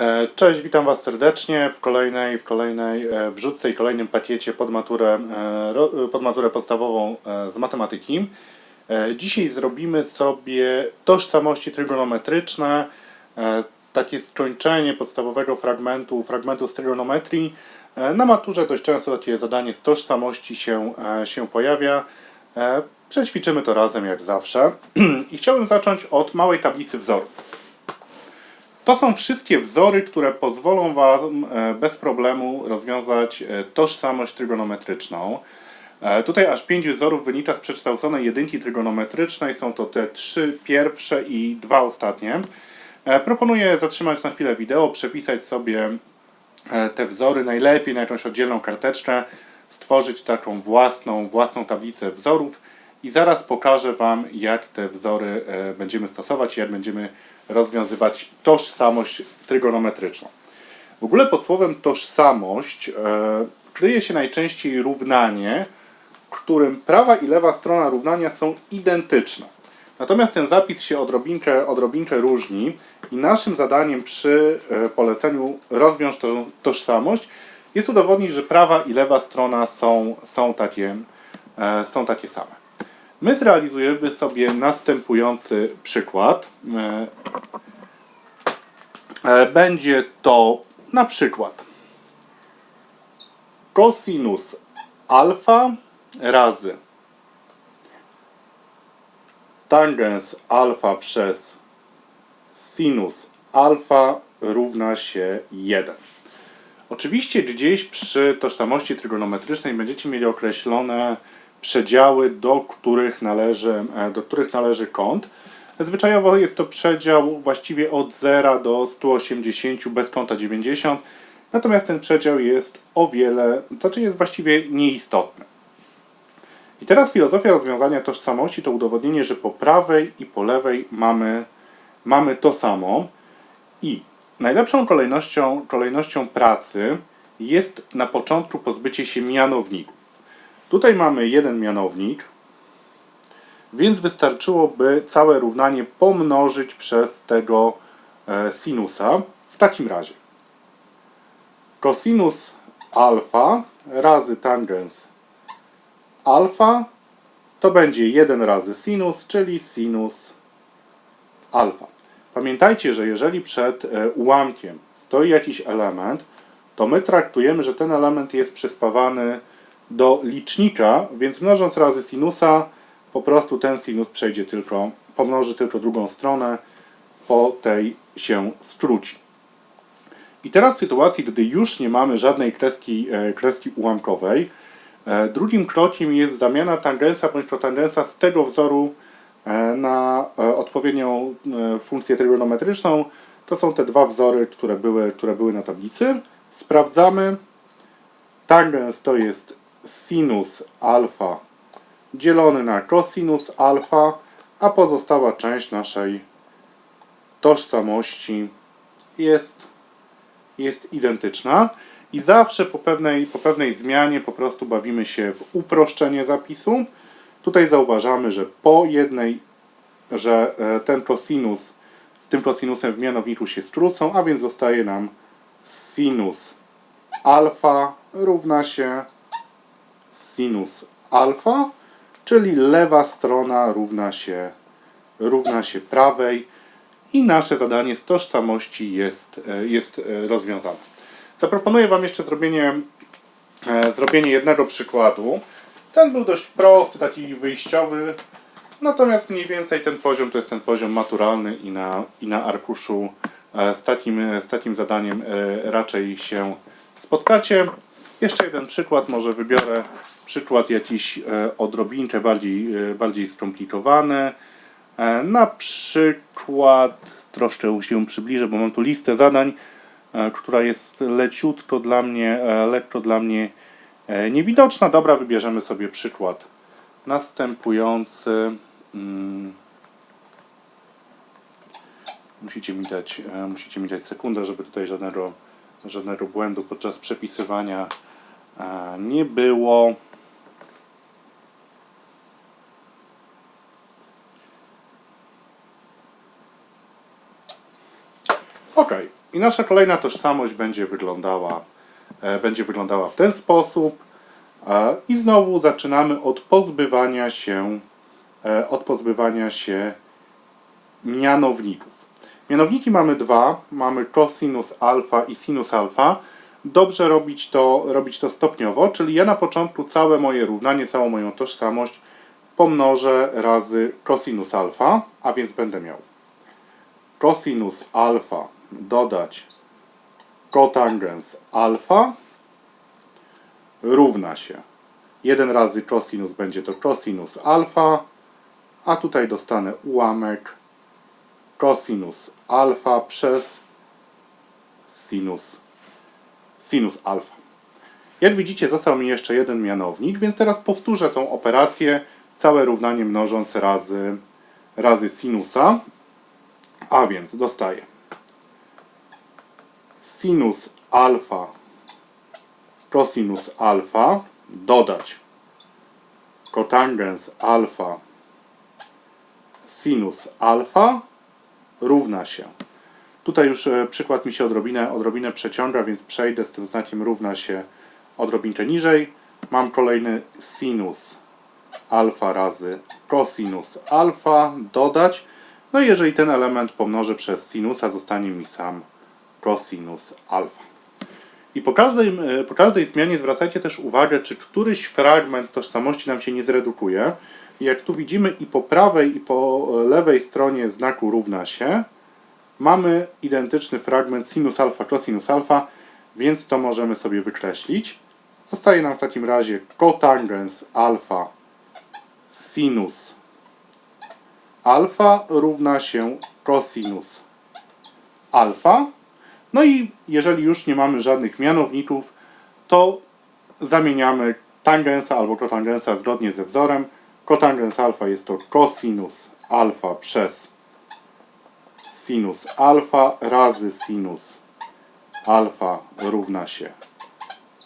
E, Cześć, witam Was serdecznie w kolejnej, w kolejnej e, wrzutce i kolejnym pakiecie pod maturę, e, pod maturę podstawową z matematyki. Dzisiaj zrobimy sobie tożsamości trygonometryczne, takie skończenie podstawowego fragmentu, fragmentu z trygonometrii. Na maturze dość często takie zadanie z tożsamości się, się pojawia. Przećwiczymy to razem jak zawsze. I chciałbym zacząć od małej tablicy wzorów. To są wszystkie wzory, które pozwolą Wam e, bez problemu rozwiązać e, tożsamość trygonometryczną. E, Tutaj aż pięć wzorów wynika z przekształconej jedynki trygonometrycznej. Są to te trzy pierwsze i dwa ostatnie. Proponuję zatrzymać na chwilę wideo, przepisać sobie te wzory, najlepiej na jakąś oddzielną karteczkę, stworzyć taką własną, własną tablicę wzorów i zaraz pokażę Wam, jak te wzory e, będziemy stosować, jak będziemy rozwiązywać tożsamość trygonometryczną. W ogóle pod słowem tożsamość e, kryje się najczęściej równanie, którym prawa i lewa strona równania są identyczne. Natomiast ten zapis się odrobinkę, odrobinkę różni i naszym zadaniem przy e, poleceniu rozwiąż tą tożsamość jest udowodnić, że prawa i lewa strona są, są, takie, są takie same. My zrealizujemy sobie następujący przykład. E, e, Będzie to na przykład cosinus alfa razy tangens alfa przez sinus alfa równa się 1. Oczywiście gdzieś przy tożsamości trygonometrycznej będziecie mieli określone przedziały, do których należy, e, do których należy kąt. Zwyczajowo jest to przedział właściwie od 0 do 180 bez kąta 90, natomiast ten przedział jest o wiele, to znaczy jest właściwie nieistotny. I teraz filozofia rozwiązania tożsamości to udowodnienie, że po prawej i po lewej mamy, mamy to samo. I najlepszą kolejnością, kolejnością pracy jest na początku pozbycie się mianowników. Tutaj mamy jeden mianownik, więc wystarczyłoby całe równanie pomnożyć przez tego e, sinusa. W takim razie cosinus alfa razy tangens alfa to będzie 1 razy sinus, czyli sinus alfa. Pamiętajcie, że jeżeli przed e, ułamkiem stoi jakiś element, to my traktujemy, że ten element jest przyspawany do licznika, więc mnożąc razy sinusa, po prostu ten sinus przejdzie tylko, pomnoży tylko drugą stronę, po tej się skróci. I teraz w sytuacji, gdy już nie mamy żadnej kreski, e, kreski ułamkowej, e, drugim krokiem jest zamiana tangensa bądź kotangensa z tego wzoru e, na odpowiednią funkcję trygonometryczną. To są te dwa wzory, które były, które były na tablicy. Sprawdzamy. Tangens to jest sinus alfa dzielony na cosinus alfa, a pozostała część naszej tożsamości jest, jest identyczna. I zawsze po pewnej, po pewnej zmianie po prostu bawimy się w uproszczenie zapisu. Tutaj zauważamy, że po jednej, że e, ten cosinus z tym cosinusem w mianowniku się skrócą, a więc zostaje nam sinus alfa równa się sinus alfa, czyli lewa strona równa się, równa się prawej i nasze zadanie z tożsamości jest, e, jest e, rozwiązane. Zaproponuję Wam jeszcze zrobienie, e, zrobienie jednego przykładu. Ten był dość prosty, taki wyjściowy, natomiast mniej więcej ten poziom to jest ten poziom maturalny i na, i na arkuszu z takim, z takim zadaniem raczej się spotkacie. Jeszcze jeden przykład, może wybiorę przykład jakiś e, odrobinkę bardziej, e, bardziej skomplikowany. E, Na przykład, troszkę się przybliżę, bo mam tu listę zadań, która jest leciutko dla mnie, lekko dla mnie niewidoczna. Dobra, wybierzemy sobie przykład następujący. Mm. Musicie mi dać, musicie mi dać sekundę, żeby tutaj żadnego, żadnego błędu podczas przepisywania e, nie było. Ok, I nasza kolejna tożsamość będzie wyglądała, e, będzie wyglądała w ten sposób. E, I znowu zaczynamy od pozbywania się, od pozbywania się mianowników. Mianowniki mamy dwa, mamy cosinus alfa i sinus alfa. Dobrze robić to, robić to stopniowo, czyli ja na początku całe moje równanie, całą moją tożsamość pomnożę razy cosinus alfa, a więc będę miał cosinus alfa dodać cotangens alfa. Równa się. 1 razy cosinus będzie to cosinus alfa, a tutaj dostanę ułamek cosinus alfa przez sinus, sinus alfa. Jak widzicie, został mi jeszcze jeden mianownik, więc teraz powtórzę tą operację, całe równanie mnożąc razy, razy sinusa, a więc dostaję sinus alfa cosinus alfa dodać cotangens alfa sinus alfa równa się. Tutaj już e, przykład mi się odrobinę, odrobinę przeciąga, więc przejdę z tym znakiem równa się odrobinkę niżej. Mam kolejny sinus alfa razy cosinus alfa dodać. No i jeżeli ten element pomnożę przez sinusa, zostanie mi sam cosinus alfa. I po każdej, e, po każdej zmianie zwracajcie też uwagę, czy któryś fragment tożsamości nam się nie zredukuje. Jak tu widzimy i po prawej i po lewej stronie znaku równa się, mamy identyczny fragment sinus alfa, cosinus alfa, więc to możemy sobie wykreślić. Zostaje nam w takim razie cotangens alfa sinus alfa równa się cosinus alfa. No i jeżeli już nie mamy żadnych mianowników, to zamieniamy tangensa albo kotangensa zgodnie ze wzorem. Kotangens alfa jest to cosinus alfa przez sinus alfa razy sinus alfa równa się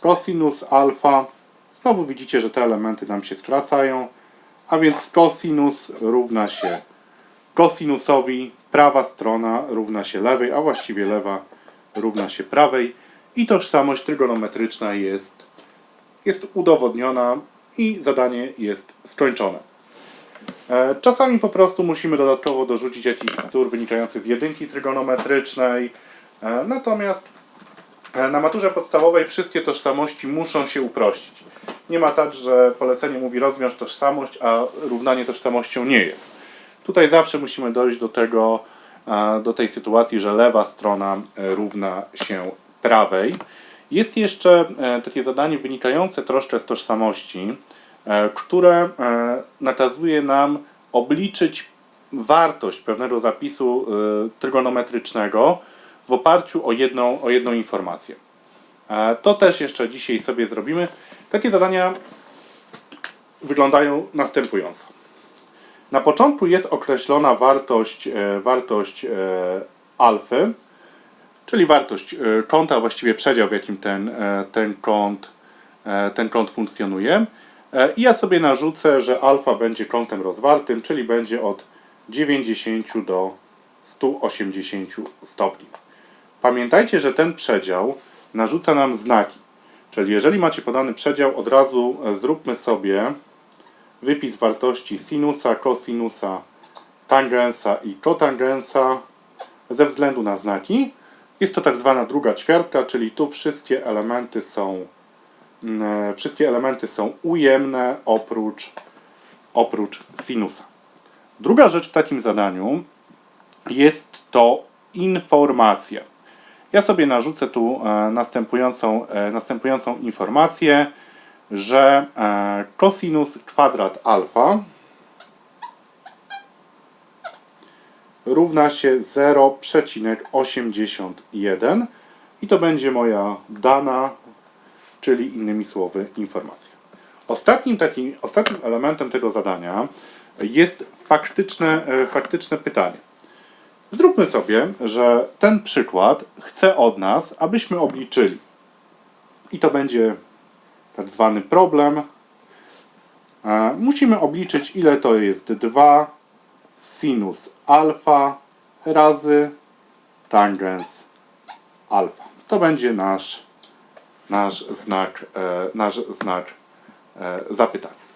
cosinus alfa. Znowu widzicie, że te elementy nam się skracają, a więc cosinus równa się kosinusowi, prawa strona równa się lewej, a właściwie lewa równa się prawej i tożsamość trygonometryczna jest, jest udowodniona i zadanie jest skończone. E, Czasami po prostu musimy dodatkowo dorzucić jakiś wzór wynikający z jedynki trygonometrycznej, e, natomiast e, na maturze podstawowej wszystkie tożsamości muszą się uprościć. Nie ma tak, że polecenie mówi rozwiąż tożsamość, a równanie tożsamością nie jest. Tutaj zawsze musimy dojść do tego, do tej sytuacji, że lewa strona równa się prawej. Jest jeszcze e, takie zadanie wynikające troszkę z tożsamości, e, które e, nakazuje nam obliczyć wartość pewnego zapisu trygonometrycznego w oparciu o jedną, o jedną informację. To też jeszcze dzisiaj sobie zrobimy. Takie zadania wyglądają następująco. Na początku jest określona wartość, wartość alfy, czyli wartość e, kąta, właściwie przedział, w jakim ten, e, ten, kąt, e, ten kąt funkcjonuje. I ja sobie narzucę, że alfa będzie kątem rozwartym, czyli będzie od 90 do 180 stopni. Pamiętajcie, że ten przedział narzuca nam znaki. Czyli jeżeli macie podany przedział, od razu zróbmy sobie wypis wartości sinusa, kosinusa, tangensa i kotangensa ze względu na znaki. Jest to tak zwana druga ćwiartka, czyli tu wszystkie elementy są mm, wszystkie elementy są ujemne oprócz, oprócz sinusa. Druga rzecz w takim zadaniu jest to informacja. Ja sobie narzucę tu e, następującą, e, następującą informację, że e, cosinus kwadrat alfa równa się 0,81 i to będzie moja dana, czyli innymi słowy informacja. Ostatnim, takim, ostatnim elementem tego zadania jest faktyczne, e, faktyczne pytanie. Zróbmy sobie, że ten przykład chce od nas, abyśmy obliczyli. I to będzie tak zwany problem. E, Musimy obliczyć, ile to jest 2 sinus alfa razy tangens alfa. To będzie nasz, nasz znak, e, nasz znak e, zapytania.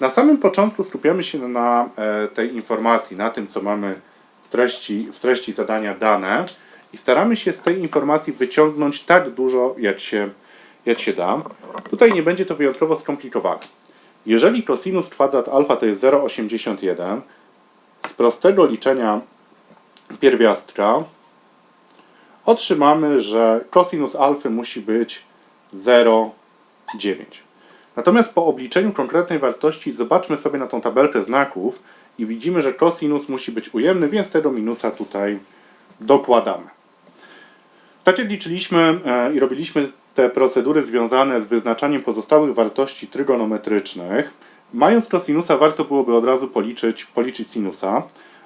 Na samym początku skupiamy się na e, tej informacji, na tym, co mamy w treści, w treści zadania dane i staramy się z tej informacji wyciągnąć tak dużo, jak się, jak się da. Tutaj nie będzie to wyjątkowo skomplikowane. Jeżeli cosinus kwadrat alfa to jest 0,81, z prostego liczenia pierwiastka otrzymamy, że cosinus alfy musi być 0,9. Natomiast po obliczeniu konkretnej wartości zobaczmy sobie na tą tabelkę znaków i widzimy, że cosinus musi być ujemny, więc tego minusa tutaj dokładamy. Tak jak liczyliśmy e, i robiliśmy te procedury związane z wyznaczaniem pozostałych wartości trygonometrycznych, mając cosinusa warto byłoby od razu policzyć, policzyć sinusa.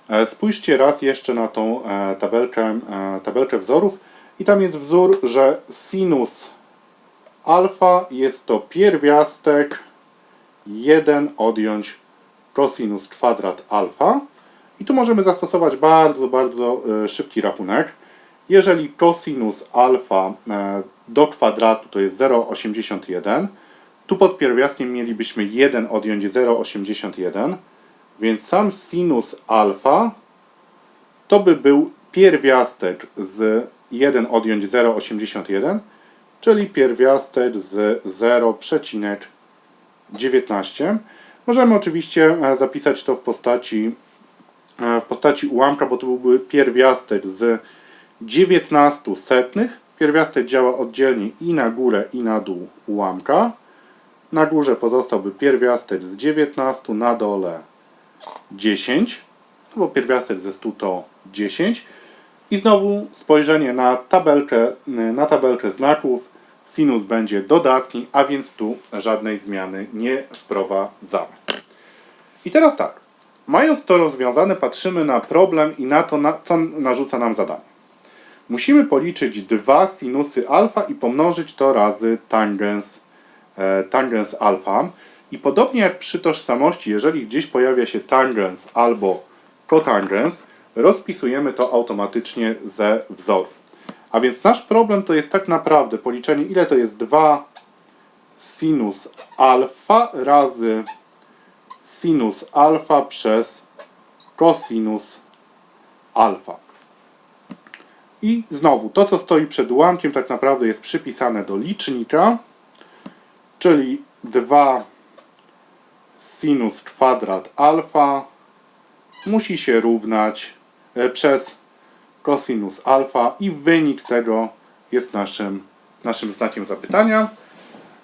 E, Spójrzcie raz jeszcze na tą e, tabelkę, e, tabelkę wzorów i tam jest wzór, że sinus alfa jest to pierwiastek 1 odjąć cosinus kwadrat alfa. I tu możemy zastosować bardzo, bardzo szybki rachunek. Jeżeli cosinus alfa do kwadratu to jest 0,81, tu pod pierwiastkiem mielibyśmy 1 odjąć 0,81, więc sam sinus alfa to by był pierwiastek z 1 odjąć 0,81, czyli pierwiastek z 0,19. Możemy oczywiście e, zapisać to w postaci, e, w postaci ułamka, bo to byłby pierwiastek z 19 setnych. Pierwiastek działa oddzielnie i na górę, i na dół ułamka. Na górze pozostałby pierwiastek z 19, na dole 10, no bo pierwiastek ze 100 to 10. I znowu spojrzenie na tabelkę, na tabelkę znaków. Sinus będzie dodatni, a więc tu żadnej zmiany nie wprowadzamy. I teraz tak, mając to rozwiązane, patrzymy na problem i na to, na, co narzuca nam zadanie. Musimy policzyć dwa sinusy alfa i pomnożyć to razy tangens, tangens alfa. I podobnie jak przy tożsamości, jeżeli gdzieś pojawia się tangens albo kotangens, rozpisujemy to automatycznie ze wzoru. A więc nasz problem to jest tak naprawdę policzenie, ile to jest 2 sinus alfa razy sinus alfa przez cosinus alfa. I znowu, to co stoi przed ułamkiem tak naprawdę jest przypisane do licznika, czyli 2 sinus kwadrat alfa musi się równać e, przez cosinus alfa i wynik tego jest naszym, naszym znakiem zapytania.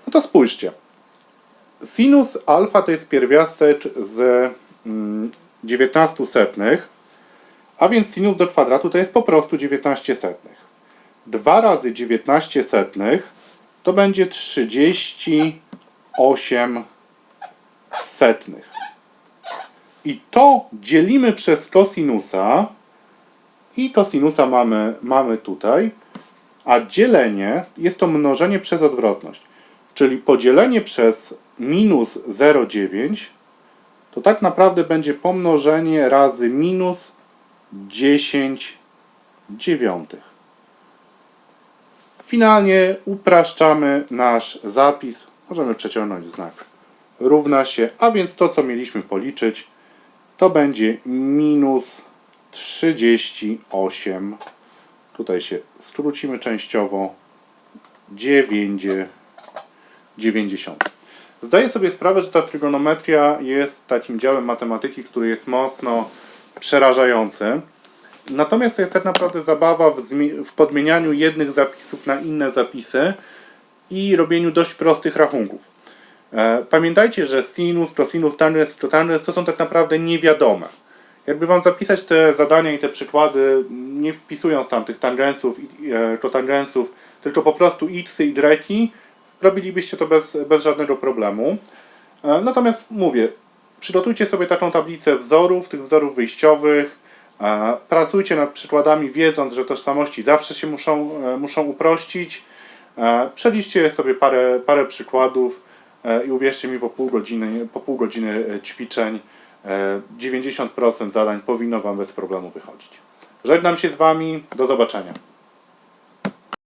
No to spójrzcie. Sinus alfa to jest pierwiastek z mm, 19 setnych, a więc sinus do kwadratu to jest po prostu 19 setnych. 2 razy 19 setnych to będzie 38 setnych. I to dzielimy przez kosinusa i kosinusa mamy, mamy tutaj, a dzielenie jest to mnożenie przez odwrotność. Czyli podzielenie przez minus 0,9 to tak naprawdę będzie pomnożenie razy minus 10 dziewiątych. Finalnie upraszczamy nasz zapis. Możemy przeciągnąć znak. Równa się, a więc to, co mieliśmy policzyć, to będzie minus 38. Tutaj się skrócimy częściowo. 9, 90. Zdaję sobie sprawę, że ta trygonometria jest takim działem matematyki, który jest mocno przerażający. Natomiast to jest tak naprawdę zabawa w, w podmienianiu jednych zapisów na inne zapisy i robieniu dość prostych rachunków. E, Pamiętajcie, że sinus, cosinus, tangens i to są tak naprawdę niewiadome. Jakby Wam zapisać te zadania i te przykłady, nie wpisując tam tych tangensów i e, kotangensów, tylko po prostu x i y, robilibyście to bez, bez żadnego problemu. E, Natomiast mówię, przygotujcie sobie taką tablicę wzorów, tych wzorów wyjściowych, pracujcie nad przykładami, wiedząc, że tożsamości zawsze się muszą, e, muszą uprościć. E, Przeliczcie sobie parę, parę przykładów e, i uwierzcie mi, po pół godziny, po pół godziny ćwiczeń e, 90% zadań powinno Wam bez problemu wychodzić. Żegnam się z Wami, do zobaczenia.